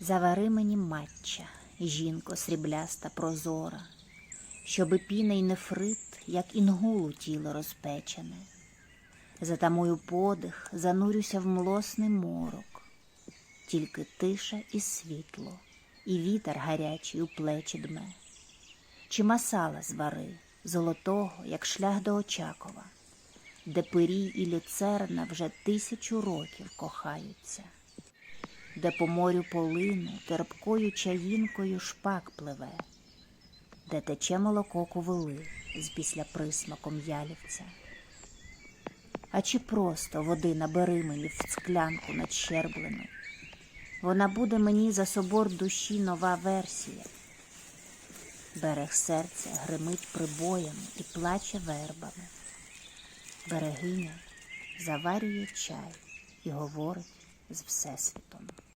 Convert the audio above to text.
Завари мені матча, жінко срібляста прозора, Щоби піний нефрит, як інгулу тіло розпечене. Затамую подих, занурюся в млосний морок, Тільки тиша і світло, і вітер гарячий у плечі дме. Чи масала звари, золотого, як шлях до Очакова, Де пирій і люцерна вже тисячу років кохаються де по морю полину терпкою чаїнкою шпак пливе, де тече молоко ковили з після присмаком ялівця. А чи просто води набери мені в склянку надщерблену? Вона буде мені за собор душі нова версія. Берег серця гримить прибоями і плаче вербами. Берегиня заварює чай і говорить з Всесвітом.